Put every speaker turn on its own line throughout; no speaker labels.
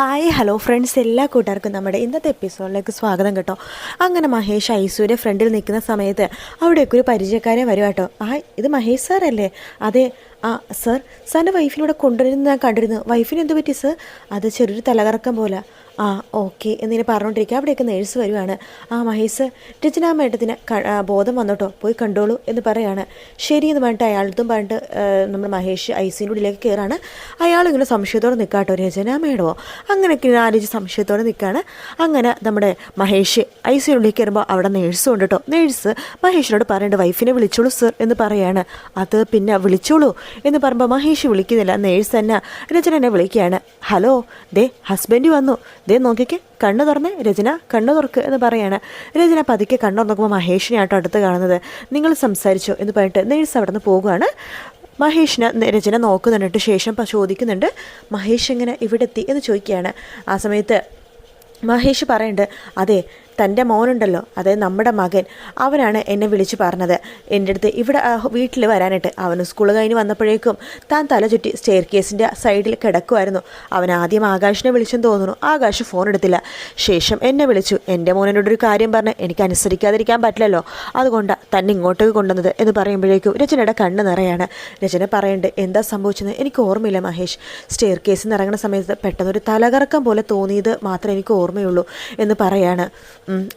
Hi hello friends എല്ലാ കൂട്ടുകാർക്കും നമ്മുടെ ഇന്നത്തെ എപ്പിസോഡിലേക്ക് സ്വാഗതം കേട്ടോ. അങ്ങനെ മഹേഷ് ഐസുവിന്റെ ഫ്രണ്ടിൽ നിൽക്കുന്ന സമയത്ത് അവിടേക്ക് ഒരു പരിചയക്കാരെ വരും കേട്ടോ. ആ ഇത് മഹേഷ് സാർ അല്ലേ? അതെ ആ സർ സാറിന്റെ വൈഫിനൂടെ കൊണ്ടുവരുന്ന ഞാൻ കണ്ടിരുന്നു. വൈഫിന് എന്ത് പറ്റി സർ അത് ചെറിയൊരു തലകറക്കം പോലെ. ആ ഓക്കെ. എന്നിങ്ങനെ പറഞ്ഞുകൊണ്ടിരിക്കുക. അവിടെയൊക്കെ നേഴ്സ് വരുവാണ്. ആ മഹേഷ് രചനാ മേഡത്തിന് ക- ബോധം വന്നോട്ടോ. പോയി കണ്ടോളൂ എന്ന് പറയാണ്. എന്ന് പറഞ്ഞിട്ട് അയാളടുത്തും പറഞ്ഞിട്ട് നമ്മൾ മഹേഷ് ഐ സിന്റെ ഉള്ളിലേക്ക് കയറാണ് അയാൾ ഇങ്ങനെ സംശയത്തോടെ നിൽക്കാട്ടോ രചനാ മേഡമോ. അങ്ങനെയൊക്കെ ആലോചിച്ച് സംശയത്തോടെ നിൽക്കുകയാണ് അങ്ങനെ നമ്മുടെ മഹേഷ് ഐ ഉള്ളിലേക്ക് കയറുമ്പോൾ അവിടെ നേഴ്സും ഉണ്ട് കേട്ടോ. നേഴ്സ് മഹേഷിനോട് പറയേണ്ട വൈഫിനെ വിളിച്ചോളൂ സർ എന്ന് പറയാണ്. അത് പിന്നെ വിളിച്ചോളൂ എന്ന് പറയുമ്പോൾ മഹേഷ് വിളിക്കുന്നില്ല. നേഴ്സ് തന്നെ രചന എന്നെ വിളിക്കുകയാണ്. ഹലോ ദേ ഹസ്ബൻഡ് വന്നു. ദേ നോക്കിക്കേ കണ്ണു തുറന്നേ രചന കണ്ണു തുറക്ക് എന്ന് പറയാണ്. രചന പതുക്കെ കണ്ണു തുറക്കുമ്പോൾ മഹേഷിനെ ആട്ടോ അടുത്ത് കാണുന്നത്. നിങ്ങൾ സംസാരിച്ചോ എന്ന് പറഞ്ഞിട്ട് നേഴ്സ് അവിടെ നിന്ന് പോകുകയാണ് മഹേഷിനെ രചന നോക്കുന്നുണ്ട് ശേഷം ചോദിക്കുന്നുണ്ട് മഹേഷ് എങ്ങനെ ഇവിടെ എത്തി എന്ന് ചോദിക്കുകയാണ്. ആ സമയത്ത് മഹേഷ് പറയുന്നുണ്ട് അതെ തന്റെ മോനുണ്ടല്ലോ അതായത് നമ്മുടെ മകൻ അവനാണ് എന്നെ വിളിച്ചു പറഞ്ഞത്. എന്റെ അടുത്ത് ഇവിടെ വീട്ടിൽ വരാനായിട്ട് അവന് സ്കൂൾ കഴിഞ്ഞ് വന്നപ്പോഴേക്കും താൻ തല ചുറ്റി സ്റ്റെയർ കേസിന്റെ സൈഡിൽ കിടക്കുമായിരുന്നു അവൻ ആദ്യം ആകാശിനെ വിളിച്ചെന്ന് തോന്നുന്നു ആകാശ് ഫോൺ എടുത്തില്ല. ശേഷം എന്നെ വിളിച്ചു എന്റെ മോനോടൊരു കാര്യം പറഞ്ഞ് എനിക്ക് അനുസരിക്കാതിരിക്കാൻ പറ്റില്ലല്ലോ അതുകൊണ്ട് തന്നെ ഇങ്ങോട്ടേക്ക് കൊണ്ടുവന്നത് എന്ന് പറയുമ്പോഴേക്കും രചനയുടെ കണ്ണ് നിറയാണ്. രചന പറയേണ്ടത് എന്താ സംഭവിച്ചത് എനിക്ക് ഓർമ്മയില്ല മഹേഷ്. സ്റ്റെയർ കേസിൽ നിന്ന് ഇറങ്ങുന്ന സമയത്ത് പെട്ടെന്നൊരു തലകറക്കം പോലെ തോന്നിയത് മാത്രമേ എനിക്ക് ഓർമ്മയുള്ളൂ എന്ന് പറയാണ്.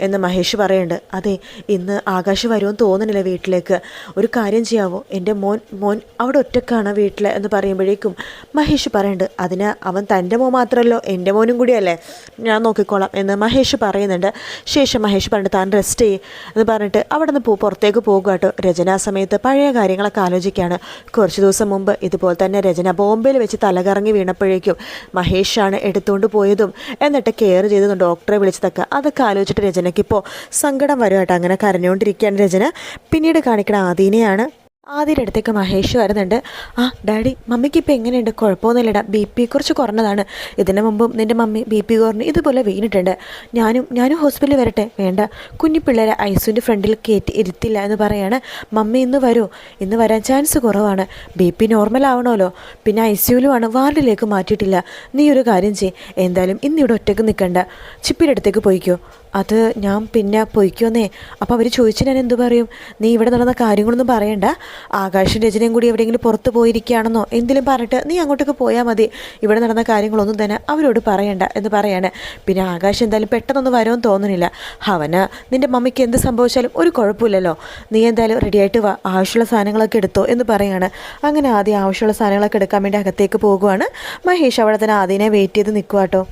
എന്ന് മഹേഷ് പറയുന്നുണ്ട്. അതെ ഇന്ന് ആകാശ് വരുമെന്ന് തോന്നുന്നില്ല വീട്ടിലേക്ക്. ഒരു കാര്യം ചെയ്യാവോ? എന്റെ മോൻ മോൻ അവിടെ ഒറ്റക്കാണ് വീട്ടിൽ എന്ന് പറയുമ്പോഴേക്കും മഹേഷ് പറയുന്നുണ്ട് അതിന് അവൻ തന്റെ മോൻ മാത്രമല്ലോ എന്റെ മോനും കൂടിയല്ലേ? ഞാൻ നോക്കിക്കോളാം എന്ന് മഹേഷ് പറയുന്നുണ്ട്. ശേഷം മഹേഷ് പറഞ്ഞിട്ട് താൻ റെസ്റ്റ് ചെയ്യ് എന്ന് പറഞ്ഞിട്ട് അവിടെ നിന്ന് പോ പുറത്തേക്ക് പോകുക കേട്ടോ. രചന സമയത്ത് പഴയ കാര്യങ്ങളൊക്കെ ആലോചിക്കുകയാണ് കുറച്ച് ദിവസം മുമ്പ് ഇതുപോലെ തന്നെ രചന ബോംബെയിൽ വെച്ച് തലകറങ്ങി വീണപ്പോഴേക്കും മഹേഷാണ് എടുത്തുകൊണ്ട് പോയതും എന്നിട്ട് കെയർ ചെയ്തതും ഡോക്ടറെ വിളിച്ചതൊക്കെ. അതൊക്കെ ആലോചിച്ചിട്ട് രചനയ്ക്കിപ്പോൾ സങ്കടം വരുമായിട്ട് അങ്ങനെ കരഞ്ഞുകൊണ്ടിരിക്കുകയാണ് രചന. പിന്നീട് കാണിക്കണ ആദീനെയാണ് ആദ്യയുടെ അടുത്തേക്ക് മഹേഷ് വരുന്നുണ്ട്. ആ ഡാഡി മമ്മിക്ക് ഇപ്പോൾ എങ്ങനെയുണ്ട്? കുഴപ്പമൊന്നുമില്ലടാ. ബി പി കുറച്ച് കുറഞ്ഞതാണ്. ഇതിന് മുമ്പും നിന്റെ മമ്മി ബി പി കുറഞ്ഞ് ഇതുപോലെ വീണിട്ടുണ്ട്. ഞാനും ഞാനും ഹോസ്പിറ്റലിൽ വരട്ടെ. വേണ്ട. കുഞ്ഞു പിള്ളേരെ ഐസുവിന്റെ ഫ്രണ്ടിൽ കയറ്റി ഇരുത്തില്ല എന്ന് പറയാണ്. മമ്മി ഇന്ന് വരൂ. ഇന്ന് വരാൻ ചാൻസ് കുറവാണ്. ബി പി നോർമൽ ആവണമല്ലോ. പിന്നെ ഐ സിയുലുമാണ് വാർഡിലേക്ക് മാറ്റിയിട്ടില്ല. നീ ഒരു കാര്യം ചെയ് എന്തായാലും ഇന്നിവിടെ ഒറ്റയ്ക്ക് നിൽക്കണ്ട. ചിപ്പിന്റെ അടുത്തേക്ക് പോയിക്കോ. അത് ഞാൻ പിന്നെ പൊയ്ക്കോന്നേ. അപ്പോൾ അവർ ചോദിച്ചു ഞാൻ എന്തു പറയും? നീ ഇവിടെ നടന്ന കാര്യങ്ങളൊന്നും പറയണ്ട. ആകാശം രചനയും കൂടി എവിടെയെങ്കിലും പുറത്ത് പോയിരിക്കുകയാണെന്നോ എന്തിലും പറഞ്ഞിട്ട് നീ അങ്ങോട്ടേക്ക് പോയാൽ മതി. ഇവിടെ നടന്ന കാര്യങ്ങളൊന്നും തന്നെ അവരോട് പറയണ്ട എന്ന് പറയാണ്. പിന്നെ ആകാശ് എന്തായാലും പെട്ടെന്നൊന്നും വരുമെന്ന് തോന്നുന്നില്ല. അവന് നിന്റെ മമ്മിക്ക് എന്ത് സംഭവിച്ചാലും ഒരു കുഴപ്പമില്ലല്ലോ. നീ എന്തായാലും റെഡിയായിട്ട് വാ. ആവശ്യമുള്ള സാധനങ്ങളൊക്കെ എടുത്തോ എന്ന് പറയാണ്. അങ്ങനെ ആദ്യം ആവശ്യമുള്ള സാധനങ്ങളൊക്കെ എടുക്കാൻ വേണ്ടി അകത്തേക്ക് പോകുവാണ്. മഹേഷ് അവിടെ തന്നെ ആദ്യനെ വെയിറ്റ് ചെയ്ത് നിൽക്കുക കേട്ടോ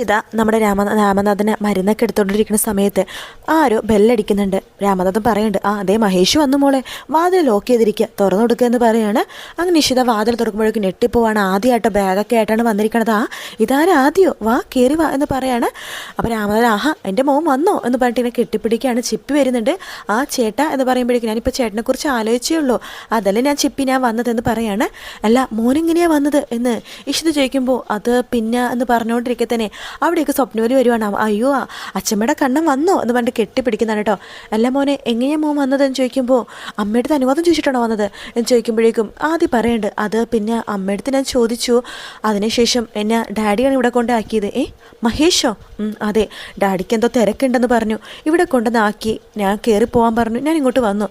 ഇതാ നമ്മുടെ രാമ രാമനാഥന് മരുന്നൊക്കെ എടുത്തുകൊണ്ടിരിക്കുന്ന സമയത്ത് ആരോ ബെല്ലടിക്കുന്നുണ്ട്. രാമനാഥൻ പറയുന്നുണ്ട് ആ അതേ മഹേഷ് വന്നു മോളെ. വാതിൽ ലോക്ക് ചെയ്തിരിക്കുക തുറന്നു കൊടുക്കുക എന്ന് പറയാണ്. അങ്ങനെ നിഷിത വാതിൽ തുറക്കുമ്പോഴേക്കും ഞെട്ടിപ്പോവാണ്. ആദ്യമായിട്ടോ ബാഗൊക്കെ ആയിട്ടാണ് വന്നിരിക്കണത്. ആ ഇതാരും ആദ്യമോ വാ കയറി വാ എന്ന് പറയാണ്. അപ്പോൾ രാമനാഥൻ ആഹാ എന്റെ മോൻ വന്നോ? എന്ന് പറഞ്ഞിട്ട് ഇങ്ങനെ കെട്ടിപ്പിടിക്കുകയാണ്. ചിപ്പി വരുന്നുണ്ട്. ആ ചേട്ടാ എന്ന് പറയുമ്പോഴേക്കും ഞാനിപ്പോൾ ചേട്ടനെ കുറിച്ച് ആലോചിച്ചേ ഉള്ളൂ. അതല്ലേ ഞാൻ ചിപ്പി ഞാൻ വന്നതെന്ന് പറയാണ്. അല്ല മോനെങ്ങനെയാണ് വന്നത്? എന്ന് ഇഷിത ചോദിക്കുമ്പോൾ അത് പിന്നെ എന്ന് പറഞ്ഞുകൊണ്ടിരിക്കെ തന്നെ അവിടേക്ക് സ്വപ്നവലി വരുവാണ്. അയ്യോ അച്ഛമ്മയുടെ കണ്ണം വന്നോ എന്ന് പറഞ്ഞിട്ട് കെട്ടിപ്പിടിക്കുന്നതാണ് കേട്ടോ. അല്ല മോനെ എങ്ങനെയാ മോൻ വന്നതെന്ന് ചോദിക്കുമ്പോൾ അമ്മയുടെ അനുവാദം ചോദിച്ചിട്ടാണോ വന്നത് എന്ന് ചോദിക്കുമ്പോഴേക്കും ആദ്യം പറയേണ്ട അത് പിന്നെ അമ്മയുടെ ഞാൻ ചോദിച്ചു. അതിനുശേഷം എന്നെ ഡാഡിയാണ് ഇവിടെ കൊണ്ടാക്കിയത്. ഏ മഹേഷോ? അതെ. ഡാഡിക്ക് എന്തോ തിരക്കുണ്ടെന്ന് പറഞ്ഞു. ഇവിടെ കൊണ്ടുവന്നാക്കി ഞാൻ കയറി പോകാൻ പറഞ്ഞു. ഞാൻ ഇങ്ങോട്ട് വന്നു.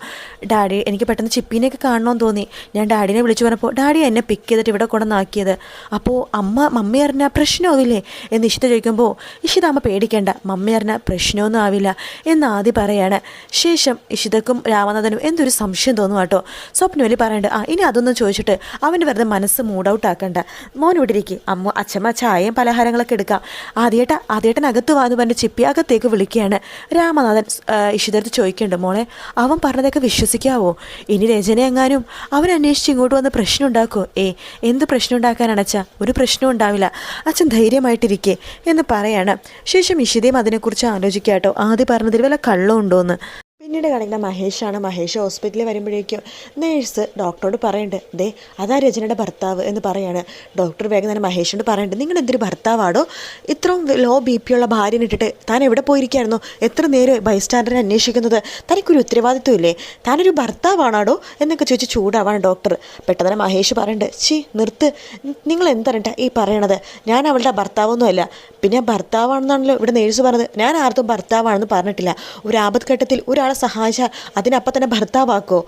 ഡാഡി എനിക്ക് പെട്ടെന്ന് ചിപ്പീനെയൊക്കെ കാണണമെന്ന് തോന്നി. ഞാൻ ഡാഡിനെ വിളിച്ചു പറഞ്ഞപ്പോൾ ഡാഡി എന്നെ പിക്ക് ചെയ്തിട്ട് ഇവിടെ കൊണ്ടുവന്നാക്കിയത്. അപ്പോൾ അമ്മ മമ്മി അറിഞ്ഞാൽ പ്രശ്നമാവില്ലേ? എന്ന് ഇഷിത ചോദിക്കുമ്പോൾ ഇഷിത അമ്മ പേടിക്കേണ്ട മമ്മി പ്രശ്നമൊന്നും ആവില്ല എന്ന് ആദ്യം പറയാണ്. ശേഷം ഇഷിതക്കും രാമനാഥനും എന്തൊരു സംശയം തോന്നും കേട്ടോ സ്വപ്നവലി പറയണ്ട് ആ ഇനി അതൊന്നും ചോദിച്ചിട്ട് അവന്റെ വെറുതെ മനസ്സ് മൂഡ് ഔട്ട് ആക്കണ്ട. മോൻ ഇവിടെ ഇരിക്കും അമ്മ അച്ഛമ്മ ചായയും പലഹാരങ്ങളൊക്കെ എടുക്കാം. ആദ്യേട്ട ആദ്യേട്ടൻ അകത്ത് വാന്ന് പറഞ്ഞ് ചിപ്പി അകത്തേക്ക് വിളിക്കുകയാണ്. രാമനാഥൻ ഇഷിതടുത്ത് ചോദിക്കുന്നുണ്ട് മോളെ അവൻ പറഞ്ഞതൊക്കെ വിശ്വസിക്കാവോ? ഇനി രചന എങ്ങാനും അവൻ ഇങ്ങോട്ട് വന്ന് പ്രശ്നം ഉണ്ടാക്കുമോ ഏ എന്ത് പ്രശ്നം ഉണ്ടാക്കാനാണ് അച്ഛാ ഒരു പ്രശ്നം ഉണ്ടാവില്ല. അച്ഛൻ ധൈര്യമായിട്ടിരിക്കേ. എന്ന് പറയാണ്. ശേഷം ഇഷിതയും അതിനെക്കുറിച്ച് ആലോചിക്കാട്ടോ. ആദ്യം പറഞ്ഞതിൽ വല്ല കള്ളമുണ്ടോ എന്ന് പിന്നീട് കാണിക്കുന്ന മഹേഷാണ്. മഹേഷ് ഹോസ്പിറ്റലിൽ വരുമ്പോഴേക്കും നേഴ്സ് ഡോക്ടറോട് പറയുന്നുണ്ട് ദേ അതാ രചനയുടെ ഭർത്താവ് എന്ന് പറയാണ്. ഡോക്ടർ വേഗം തന്നെ മഹേഷിനോട് പറയുന്നുണ്ട് നിങ്ങൾ എന്തൊരു ഭർത്താവാടോ? ഇത്രയും ലോ ബി പി ഉള്ള ഭാര്യനെ ഇട്ടിട്ട് താൻ എവിടെ പോയിരിക്കുകയായിരുന്നു എത്ര നേരം ബൈസ്റ്റാൻഡറിനെ അന്വേഷിക്കുന്നത്? തനിക്കൊരു ഉത്തരവാദിത്വം ഇല്ലേ? താനൊരു ഭർത്താവാണാടോ? എന്നൊക്കെ ചോദിച്ച് ചൂടാവാണ് ഡോക്ടർ. പെട്ടെന്ന് തന്നെ മഹേഷ് പറയുന്നുണ്ട് ചി നിർത്ത്. നിങ്ങൾ എന്തരണ്ട ഈ പറയണത്? ഞാൻ അവളുടെ ഭർത്താവൊന്നുമല്ല. പിന്നെ ഭർത്താവാണെന്നാണല്ലോ ഇവിടെ നേഴ്സ് പറഞ്ഞത്. ഞാൻ ആർക്കും ഭർത്താവാണെന്ന് പറഞ്ഞിട്ടില്ല. ഒരു ആപത്ഘട്ടത്തിൽ ഒരാളെ സഹായിച്ചാൽ അതിനപ്പം തന്നെ ഭർത്താവാക്കോ?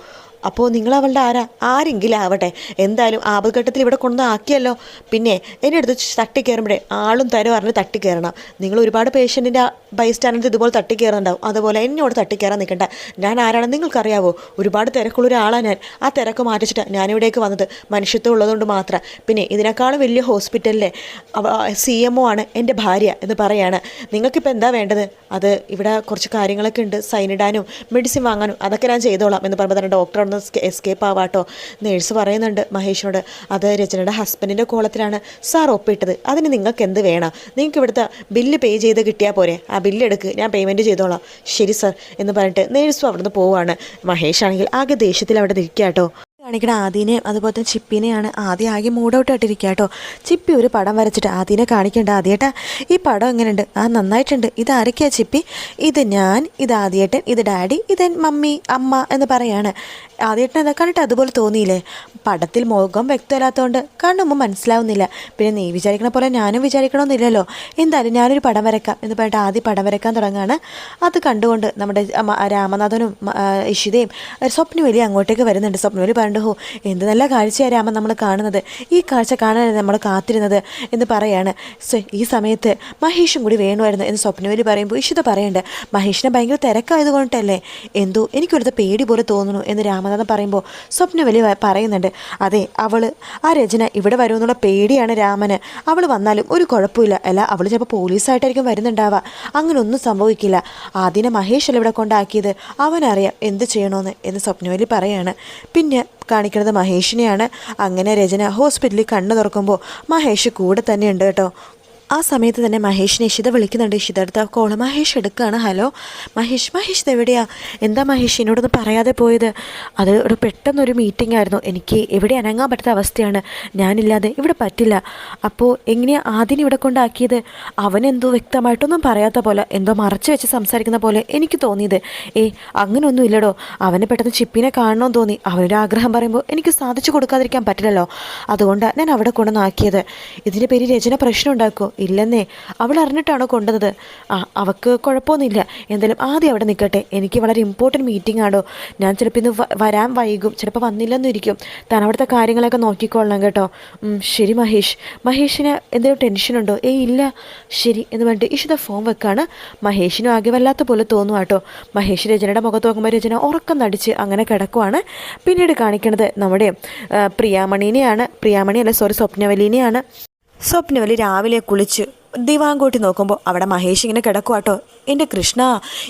അപ്പോൾ നിങ്ങൾ അവളുടെ ആരാ? ആരെങ്കിലും ആവട്ടെ എന്തായാലും ആപത്ഘട്ടത്തിൽ ഇവിടെ കൊണ്ടുവന്ന് ആക്കിയല്ലോ. പിന്നെ എന്നെ അടുത്ത് തട്ടിക്കയറുമ്പോഴേ ആളും തരും പറഞ്ഞ് തട്ടിക്കയറണം നിങ്ങൾ ഒരുപാട് പേഷ്യന്റിന്റെ ബൈസ്റ്റാൻഡിൽ ഇതുപോലെ തട്ടിക്കയറുന്നുണ്ടാവും അതുപോലെ എന്നോട് തട്ടിക്കയറാൻ നിൽക്കണ്ട. ഞാൻ ആരാണെന്ന് നിങ്ങൾക്കറിയാവോ? ഒരുപാട് തിരക്കുള്ള ഒരാളാണ് ഞാൻ. ആ തിരക്ക് മാറ്റിച്ചിട്ട് ഞാനിവിടേക്ക് വന്നത്. മനുഷ്യത്വം ഉള്ളതുകൊണ്ട് മാത്രം. പിന്നെ ഇതിനേക്കാളും വലിയ ഹോസ്പിറ്റലിലെ സി എം ഒ ആണ് എന്റെ ഭാര്യ എന്ന് പറയാണ്. നിങ്ങൾക്കിപ്പോൾ എന്താ വേണ്ടത്? അത് ഇവിടെ കുറച്ച് കാര്യങ്ങളൊക്കെ ഉണ്ട്. സൈനിടാനും മെഡിസിൻ വാങ്ങാനും അതൊക്കെ ഞാൻ ചെയ്തോളാം എന്ന് പറയുമ്പോൾ തന്നെ ഡോക്ടർ ഒന്ന് എസ്കേപ്പ് ആവാട്ടോ. നേഴ്സ് പറയുന്നുണ്ട് മഹേഷിനോട് അത് രചനയുടെ ഹസ്ബൻഡിന്റെ കോളത്തിലാണ് സാർ ഒപ്പിട്ടത്. അതിന് നിങ്ങൾക്ക് എന്ത് വേണം? നിങ്ങൾക്ക് ഇവിടുത്തെ ബില്ല് പേ ചെയ്ത് കിട്ടിയാൽ പോരെ. ആ ബില്ല് എടുക്ക് ഞാൻ പേയ്മെന്റ് ചെയ്തോളാം. ശരി സാർ എന്ന് പറഞ്ഞിട്ട് നേഴ്സും അവിടുന്ന് പോവുകയാണ് മഹേഷ് ആണെങ്കിൽ ആകെ ദേഷ്യത്തിൽ അവിടെ നിൽക്കാട്ടോ. കേട്ടോ കാണിക്കണ ആദ്യനെയും അതുപോലെ തന്നെ ചിപ്പിനെയാണ് ആദ്യം ആകെ മൂഡൗട്ടായിട്ടിരിക്കുക കേട്ടോ ചിപ്പി ഒരു പടം വരച്ചിട്ട് ആദ്യനെ കാണിക്കേണ്ട. ആദ്യേട്ടാ ഈ പടം എങ്ങനെയുണ്ട്? ആ നന്നായിട്ടുണ്ട്. ഇത് ആരൊക്കെയാ ചിപ്പി? ഇത് ഞാൻ ഇത് ആദ്യേട്ടൻ ഇത് ഡാഡി ഇത് മമ്മി അമ്മ എന്ന് പറയാണ്. ആദ്യേട്ടൻ എന്താ കണ്ടിട്ട് അതുപോലെ തോന്നിയില്ലേ? പടത്തിൽ മുഖം വ്യക്തമല്ലാത്തതുകൊണ്ട് കണ്ണുമ്പോൾ മനസ്സിലാവുന്നില്ല. പിന്നെ നീ വിചാരിക്കണ പോലെ ഞാനും വിചാരിക്കണമെന്നില്ലല്ലോ എന്തായാലും ഞാനൊരു പടം വരക്കാം എന്ന് പറഞ്ഞിട്ട് ആദ്യം പടം വരക്കാൻ തുടങ്ങുകയാണ് അത് കണ്ടുകൊണ്ട് നമ്മുടെ രാമനാഥനും ഇഷിതയും സ്വപ്നവലി അങ്ങോട്ടേക്ക് വരുന്നുണ്ട്. സ്വപ്നവലി പറഞ്ഞു ഹോ എന്ത് നല്ല കാഴ്ചയാണ് രാമൻ നമ്മൾ കാണുന്നത്. ഈ കാഴ്ച കാണാനാണ് നമ്മൾ കാത്തിരുന്നത് എന്ന് പറയാണ്. ഈ സമയത്ത് മഹേഷും കൂടി വേണമായിരുന്നു എന്ന് സ്വപ്നവലി പറയുമ്പോൾ ഇഷിത പറയുന്നുണ്ട് മഹേഷിനെ ഭയങ്കര തിരക്കായതുകൊണ്ടല്ലേ? എന്തോ എനിക്കൊരുത്ത പേടി പോലെ തോന്നുന്നു എന്ന് രാമനാഥൻ പറയുമ്പോൾ സ്വപ്നവലി പറയുന്നുണ്ട് അതെ അവൾ ആ രചന ഇവിടെ വരുമെന്നുള്ള പേടിയാണ് രാമന്. അവൾ വന്നാലും ഒരു കുഴപ്പമില്ല. അല്ല അവൾ ചിലപ്പോൾ പോലീസായിട്ടായിരിക്കും വരുന്നുണ്ടാവുക. അങ്ങനൊന്നും സംഭവിക്കില്ല. ആദ്യം മഹേഷ് ഇവിടെ കൊണ്ടാക്കിയത്? അവനറിയാം എന്ത് ചെയ്യണമെന്ന് എന്ന് സ്വപ്നവലി പറയാണ്. പിന്നെ കാണിക്കുന്നത് മഹേഷിനെയാണ്. അങ്ങനെ രചന ഹോസ്പിറ്റലിൽ കണ്ണു തുറക്കുമ്പോൾ മഹേഷ് കൂടെ തന്നെയുണ്ട് കേട്ടോ. ആ സമയത്ത് തന്നെ മഹേഷിനെ ഇഷിത വിളിക്കുന്നുണ്ട്. ഇഷിത അടുത്ത കോൾ മഹേഷ് എടുക്കുകയാണ് ഹലോ. മഹേഷ് മഹേഷ് എവിടെയാ? എന്താ മഹേഷ് എന്നോടൊന്ന് പറയാതെ പോയത്? അത് ഒരു പെട്ടെന്നൊരു മീറ്റിംഗ് ആയിരുന്നു. എനിക്ക് എവിടെ അനങ്ങാൻ പറ്റാത്ത അവസ്ഥയാണ്. ഞാനില്ലാതെ ഇവിടെ പറ്റില്ല. അപ്പോൾ എങ്ങനെയാണ് ആദ്യം ഇവിടെ കൊണ്ടാക്കിയത്? അവനെന്തോ വ്യക്തമായിട്ടൊന്നും പറയാത്ത പോലെ എന്തോ മറച്ചു വെച്ച് സംസാരിക്കുന്ന പോലെ എനിക്ക് തോന്നിയത്. ഏ അങ്ങനെയൊന്നും ഇല്ലടോ. അവനെ പെട്ടെന്ന് ചിപ്പിനെ കാണണമെന്ന് തോന്നി. അവനൊരു ആഗ്രഹം പറയുമ്പോൾ എനിക്ക് സാധിച്ചു കൊടുക്കാതിരിക്കാൻ പറ്റില്ലല്ലോ. അതുകൊണ്ടാണ് ഞാൻ അവിടെ കൊണ്ടുവന്നാക്കിയത്. ഇതിന്റെ പേര് രചന പ്രശ്നം ഉണ്ടാക്കുമോ ഇല്ലെന്നേ. അവൾ അറിഞ്ഞിട്ടാണോ കൊണ്ടുവന്നത് ആ അവൾക്ക് കുഴപ്പമൊന്നുമില്ല. എന്തായാലും ആദ്യം അവിടെ നിൽക്കട്ടെ. എനിക്ക് വളരെ ഇമ്പോർട്ടന്റ് മീറ്റിംഗ് ആണോ. ഞാൻ ചിലപ്പോൾ ഇന്ന് വരാൻ വൈകും. ചിലപ്പോൾ വന്നില്ലെന്നും ഇരിക്കും താൻ അവിടുത്തെ കാര്യങ്ങളൊക്കെ നോക്കിക്കൊള്ളണം കേട്ടോ. ശരി മഹേഷ്. മഹേഷിന് എന്തെങ്കിലും ടെൻഷനുണ്ടോ ഏയ് ഇല്ല. ശരി എന്ന് പറഞ്ഞിട്ട് ഇഷിത ഫോം വെക്കാണ്. മഹേഷിനും ആകെ വല്ലാത്ത പോലെ തോന്നുക കേട്ടോ. മഹേഷ് രചനയുടെ മുഖത്ത് നോക്കുമ്പോൾ രചന ഉറക്കം നടിച്ച് അങ്ങനെ കിടക്കുവാണ്. പിന്നീട് കാണിക്കുന്നത് നമ്മുടെ പ്രിയാമണീനെയാണ്. പ്രിയാമണി അല്ല സോറി സ്വപ്നവലീനെയാണ്. സ്വപ്നവലി രാവിലെ കുളിച്ച് ദിവാങ്കോട്ടി നോക്കുമ്പോൾ അവിടെ മഹേഷ് ഇങ്ങനെ കിടക്കുവാട്ടോ എന്റെ കൃഷ്ണ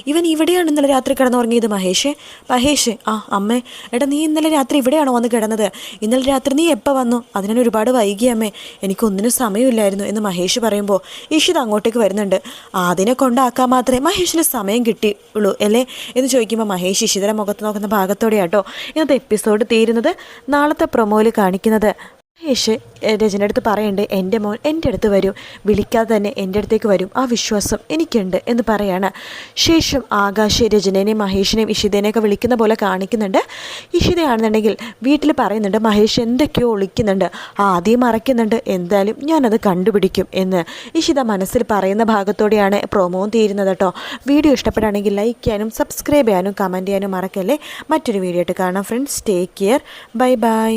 ഇവൻ ഇവിടെയാണ് ഇന്നലെ രാത്രി കിടന്നുറങ്ങിയത് മഹേഷ്. മഹേഷ് ആ അമ്മേ എടാ നീ ഇന്നലെ രാത്രി ഇവിടെയാണോ വന്ന് കിടന്നത്? ഇന്നലെ രാത്രി നീ എപ്പോൾ വന്നു? അതിനാണ് ഒരുപാട് വൈകി അമ്മേ. എനിക്കൊന്നിനും സമയമില്ലായിരുന്നു എന്ന് മഹേഷ് പറയുമ്പോൾ ഇഷിത് അങ്ങോട്ടേക്ക് വരുന്നുണ്ട്. അതിനെ കൊണ്ടാക്കാൻ മാത്രമേ മഹേഷിന് സമയം കിട്ടിയുള്ളൂ അല്ലേ? എന്ന് ചോദിക്കുമ്പോൾ മഹേഷ് ഇഷിതരെ മുഖത്ത് നോക്കുന്ന ഭാഗത്തോടെയാട്ടോ ഇന്നത്തെ എപ്പിസോഡ് തീരുന്നത് നാളത്തെ പ്രൊമോയിൽ കാണിക്കുന്നത് മഹേഷ് രചന അടുത്ത് പറയുന്നുണ്ട് എന്റെ മോൻ എന്റെ അടുത്ത് വരും. വിളിക്കാതെ തന്നെ എന്റെ അടുത്തേക്ക് വരും. ആ വിശ്വാസം എനിക്കുണ്ട് എന്ന് പറയാണ്. ശേഷം ആകാശ് രചനേനെയും മഹേഷിനെയും ഇഷിതേനെയൊക്കെ വിളിക്കുന്ന പോലെ കാണിക്കുന്നുണ്ട്. ഇഷിതയാണെന്നുണ്ടെങ്കിൽ വീട്ടിൽ പറയുന്നുണ്ട് മഹേഷ് എന്തൊക്കെയോ ഒളിക്കുന്നുണ്ട്. ആദ്യം മറയ്ക്കുന്നുണ്ട്. എന്തായാലും ഞാനത് കണ്ടുപിടിക്കും എന്ന്. ഇഷിത മനസ്സിൽ പറയുന്ന ഭാഗത്തോടെയാണ് പ്രൊമോവും തീരുന്നത് കേട്ടോ. വീഡിയോ ഇഷ്ടപ്പെടുകയാണെങ്കിൽ ലൈക്ക് ചെയ്യാനും സബ്സ്ക്രൈബ് ചെയ്യാനും കമന്റ് ചെയ്യാനും മറക്കല്ലേ? മറ്റൊരു വീഡിയോ ആയിട്ട് കാണാം friends take care bye bye